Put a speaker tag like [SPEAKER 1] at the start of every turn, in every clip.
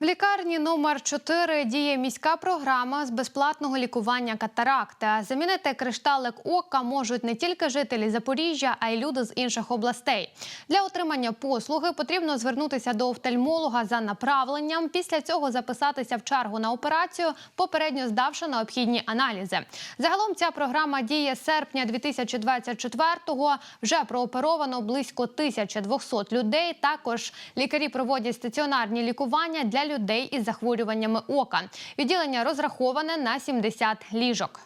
[SPEAKER 1] В лікарні номер 4 діє міська програма з безплатного лікування катаракти. Замінити кришталик ока можуть не тільки жителі Запоріжжя, а й люди з інших областей. Для отримання послуги потрібно звернутися до офтальмолога за направленням. Після цього записатися в чергу на операцію, попередньо здавши необхідні аналізи. Загалом ця програма діє з серпня 2024-го. Вже прооперовано близько 1200 людей. Також лікарі проводять стаціонарні лікування для людей із захворюваннями ока. Відділення розраховане на 70 ліжок.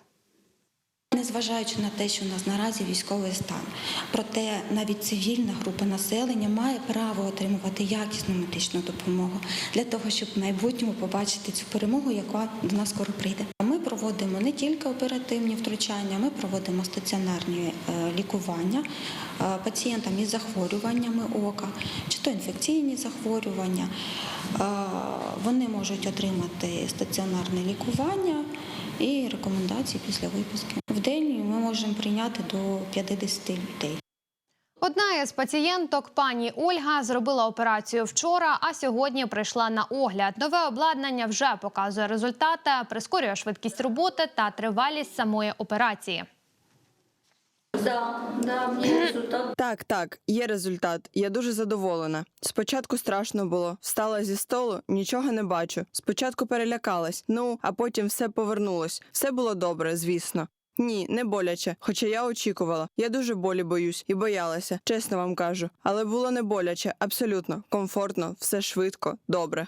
[SPEAKER 2] Незважаючи на те, що у нас наразі військовий стан, проте навіть цивільна група населення має право отримувати якісну медичну допомогу для того, щоб в майбутньому побачити цю перемогу, яка до нас скоро прийде. Проводимо не тільки оперативні втручання, ми проводимо стаціонарні е, лікування е, пацієнтам із захворюваннями ока, чи то інфекційні захворювання. Е, Вони можуть отримати стаціонарне лікування і рекомендації після виписки. В день ми можемо прийняти до 50 людей.
[SPEAKER 1] Одна із пацієнток, пані Ольга, зробила операцію вчора, а сьогодні прийшла на огляд. Нове обладнання вже показує результати, прискорює швидкість роботи та тривалість самої операції.
[SPEAKER 3] Да, да, мне результат.
[SPEAKER 4] Так, так, є результат. Я дуже задоволена. Спочатку страшно було. Встала зі столу, нічого не бачу. Спочатку перелякалась, ну а потім все повернулось. Все було добре, звісно. Ні, не боляче, хоча я очікувала. Я дуже болі боюсь і боялася, чесно вам кажу. Але було не боляче, абсолютно комфортно, все швидко, добре.